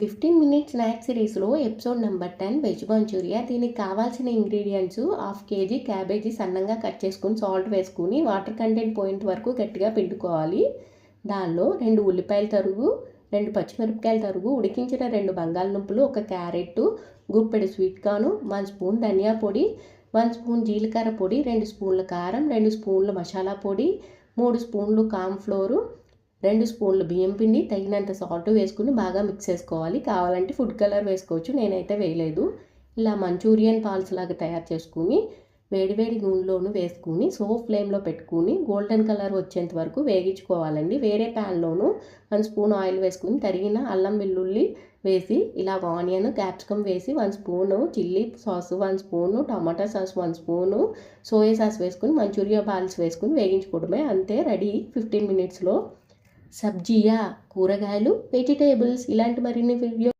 Fifteen minutes snack సిరీస్లో episode number ten veg Manchuria దీనికి కావాల్సిన ఇంగ్రీడియంట్స్ హాఫ్ కేజీ క్యాబేజీ సన్నంగా కట్ చేసుకుని సాల్ట్ వేసుకుని వాటర్ కంటెంట్ పాయింట్ వరకు గట్టిగా పిండుకోవాలి. దానిలో రెండు ఉల్లిపాయల తరుగు రెండు పచ్చిమిరపకాయల తరుగు ఉడికించిన రెండు బంగాళదుంపలు ఒక క్యారెట్ గుప్పెడు స్వీట్ కార్న్ వన్ స్పూన్ ధనియా పొడి వన్ స్పూన్ జీలకర్ర పొడి రెండు స్పూన్ల కారం రెండు స్పూన్ల మసాలా పొడి మూడు స్పూన్లు కామ్ ఫ్లోరు రెండు స్పూన్లు బియ్యం పిండి తగినంత సాల్ట్ వేసుకుని బాగా మిక్స్ చేసుకోవాలి. కావాలంటే ఫుడ్ కలర్ వేసుకోవచ్చు నేనైతే వేయలేదు. ఇలా మంచూరియన్ పాల్స్ లాగా తయారు చేసుకుని వేడివేడి నూనెలోను వేసుకుని సో ఫ్లేమ్లో పెట్టుకుని గోల్డెన్ కలర్ వచ్చేంత వరకు వేగించుకోవాలండి. వేరే ప్యాన్లోను వన్ స్పూన్ ఆయిల్ వేసుకుని తరిగిన అల్లం వెల్లుల్లి వేసి ఇలా ఆనియన్ క్యాప్సికమ్ వేసి one spoon chilli sauce one spoon tomato sauce one spoon soya sauce వేసుకుని మంచూరియా బాల్స్ వేసుకుని వేగించుకోవడమే. అంతే రెడీ ఫిఫ్టీన్ మినిట్స్లో సబ్జీయా కూరగాయలు వెజిటేబుల్స్ ఇలాంటి మరిన్ని వీడియో